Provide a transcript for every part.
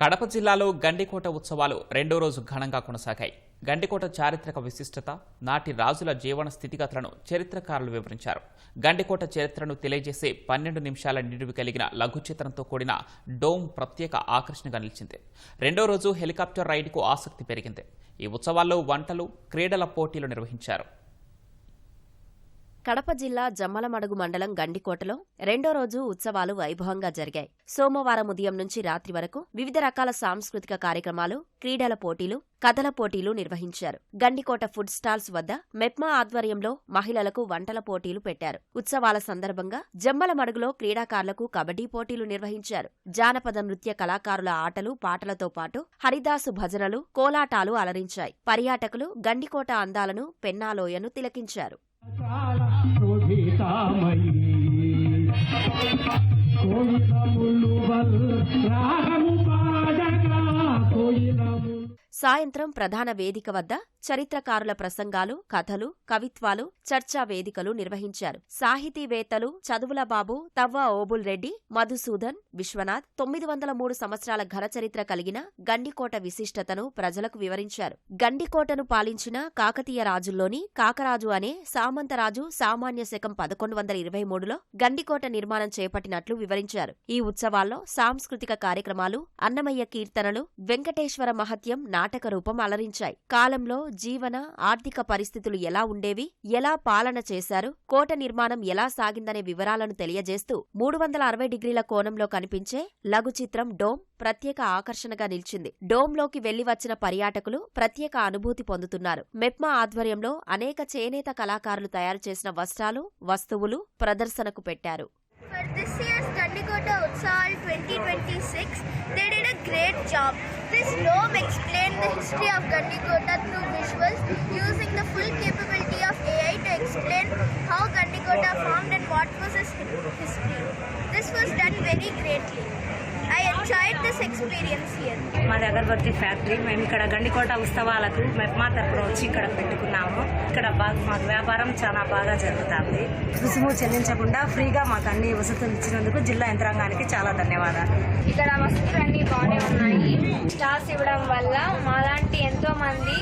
కడప జిల్లాలో గండికోట ఉత్సవాలు రెండో రోజు ఘనంగా కొనసాగాయి. గండికోట చారిత్రక విశిష్టత నాటి రాజుల జీవన స్థితిగతులను చరిత్రకారులు వివరించారు. గండికోట చరిత్రను తెలియజేసే పన్నెండు నిమిషాల నిడివి కలిగిన లఘు చిత్రంతో కూడిన డోమ్ ప్రత్యేక ఆకర్షణగా నిలిచింది. రెండో రోజు హెలికాప్టర్ రైడ్కు ఆసక్తి పెరిగింది. ఈ ఉత్సవాల్లో వంటలు క్రీడల పోటీలు నిర్వహించారు. కడప జిల్లా జమ్మలమడుగు మండలం గండికోటలో రెండో రోజు ఉత్సవాలు వైభవంగా జరిగాయి. సోమవారం ఉదయం నుంచి రాత్రి వరకు వివిధ రకాల సాంస్కృతిక కార్యక్రమాలు క్రీడల పోటీలు కథల పోటీలు నిర్వహించారు. గండికోట ఫుడ్ స్టాల్స్ వద్ద మెప్మా ఆధ్వర్యంలో మహిళలకు వంటల పోటీలు పెట్టారు. ఉత్సవాల సందర్భంగా జమ్మలమడుగులో క్రీడాకారులకు కబడ్డీ పోటీలు నిర్వహించారు. జానపద నృత్య కళాకారుల ఆటలు పాటలతో పాటు హరిదాసు భజనలు కోలాటాలు అలరించాయి. పర్యాటకులు గండికోట అందాలను పెన్నాలోయను తిలకించారు. శోభితామయీ కోయిలములు సాయంత్రం ప్రధాన వేదిక వద్ద చరిత్రకారుల ప్రసంగాలు కథలు కవిత్వాలు చర్చా వేదికలు నిర్వహించారు. సాహితీవేత్తలు చదువుల బాబు తవ్వ ఓబుల్ రెడ్డి మధుసూదన్ విశ్వనాథ్ తొమ్మిది వందల మూడు సంవత్సరాల ఘన చరిత్ర కలిగిన గండికోట విశిష్టతను ప్రజలకు వివరించారు. గండికోటను పాలించిన కాకతీయ రాజుల్లోని కాకరాజు అనే సామంతరాజు సామాన్య శకం పదకొండు వందల ఇరవై మూడులో గండికోట నిర్మాణం చేపట్టినట్లు వివరించారు. ఈ ఉత్సవాల్లో సాంస్కృతిక కార్యక్రమాలు అన్నమయ్య కీర్తనలు వెంకటేశ్వర మహత్యం నాటక రూపం అలరించాయి. కాలంలో జీవన ఆర్థిక పరిస్థితులు ఎలా ఉండేవి ఎలా పాలన చేశారు కోట నిర్మాణం ఎలా సాగిందనే వివరాలను తెలియజేస్తూ మూడు వందల అరవై డిగ్రీల కోణంలో కనిపించే లఘు చిత్రం డోమ్ ప్రత్యేక ఆకర్షణగా నిలిచింది. డోమ్లోకి వెళ్ళి వచ్చిన పర్యాటకులు ప్రత్యేక అనుభూతి పొందుతున్నారు. మెప్మా ఆధ్వర్యంలో అనేక చేనేత కళాకారులు తయారు చేసిన వస్త్రాలు వస్తువులు ప్రదర్శనకు పెట్టారు. For this year's Dandikota Utsal 2026, they did a great job. This dome explains the history of Gandikota through visuals using the full capability of AI to explain how Gandikota formed and what was its hi- history. This was done very greatly. I enjoyed this experience here. మాది అగరబత్తి factory మేము ఇక్కడ గండికోట ఉత్సవాలకు మెప్మా తరపున వచ్చి ఇక్కడ పెట్టుకున్నాము ఇక్కడ బాగా మాకు వ్యాపారం చాలా బాగా జరుగుతుంది రుసుము చెల్లించకుండా ఫ్రీగా మాకు అన్ని వసతులు ఇచ్చినందుకు జిల్లా యంత్రాంగానికి చాలా ధన్యవాదాలు ఇక్కడ ఉన్నాయి స్టార్స్ ఇవ్వడం వల్ల మాలాంటి ఎంతో మంది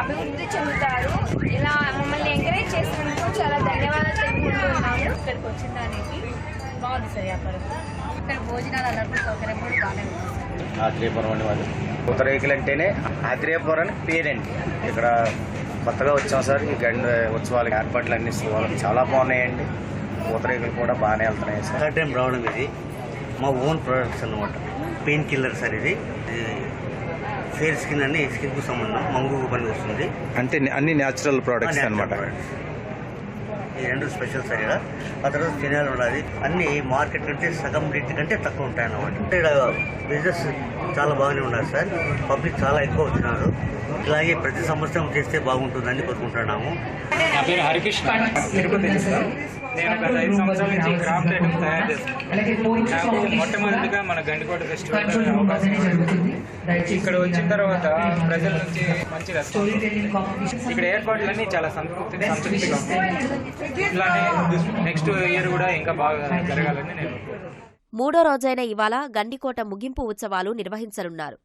అభివృద్ధి చెందుతారు. ఇలా మమ్మల్ని ఎంకరేజ్ చేసినందుకు చాలా ధన్యవాదాలు తెలుపుకుంటున్నాము ఇక్కడికి వచ్చిన దానికి బాగుంది సార్ వ్యాపారం. ఇక్కడ భోజనాలు అలాంటి సౌకర్యం కూడా బాగానే ఉంది ఆత్రేయపురం అనే వాళ్ళు ఉత్తరేకులు అంటేనే ఆత్రేయపురం అని పేరండి. ఇక్కడ కొత్తగా వచ్చాం సార్. ఈ గండ ఉత్సవాల ఏర్పాట్లు అన్ని ఉత్సవాలు చాలా బాగున్నాయండి. ఉత్తరేకులు కూడా బాగానే వెళ్తున్నాయి సార్. థర్డ్ టైం రావడం ఇది. మా ఓన్ ప్రొడక్ట్స్ అనమాట పెయిన్ కిల్లర్ సార్ ఇది. ఫేర్ స్కిన్ అని స్కిన్కు సంబంధం మంగు పని వస్తుంది. అంటే అన్ని న్యాచురల్ ప్రోడక్ట్స్ అనమాట ఈ రెండు స్పెషల్ సార్ ఇక్కడ ఆ తర్వాత ఫినాయిల్ ఉన్నది అన్ని మార్కెట్ కంటే సగం రేట్ కంటే తక్కువ ఉంటాయి అన్నమాట అంటే ఇక్కడ బిజినెస్ చాలా బాగానే ఉన్నారు సార్. పబ్లిక్ చాలా ఎక్కువ వచ్చినారు ఇలాగే ప్రతి సంవత్సరం చేస్తే బాగుంటుందని కోరుకుంటున్నాము. నా పేరు హరికృష్ణ. నేను గత ఐదు సంవత్సరాల నుంచి క్రాఫ్ట్ ఐటమ్స్ తయారు చేస్తాను నాకు మొట్టమొదటిగా మన గండికోట ఫెస్టివల్ అవకాశం. ఇక్కడ వచ్చిన తర్వాత ప్రజల నుంచి మంచి రెస్పాన్స్. ఇక్కడ ఏర్పాట్లన్నీ చాలా సంతృప్తి సంతృప్తిగా ఇలానే నెక్స్ట్ ఇయర్ కూడా ఇంకా బాగా జరగాలని నేను మూడో రోజైన ఇవాళ గండికోట ముగింపు ఉత్సవాలు నిర్వహించనున్నారు.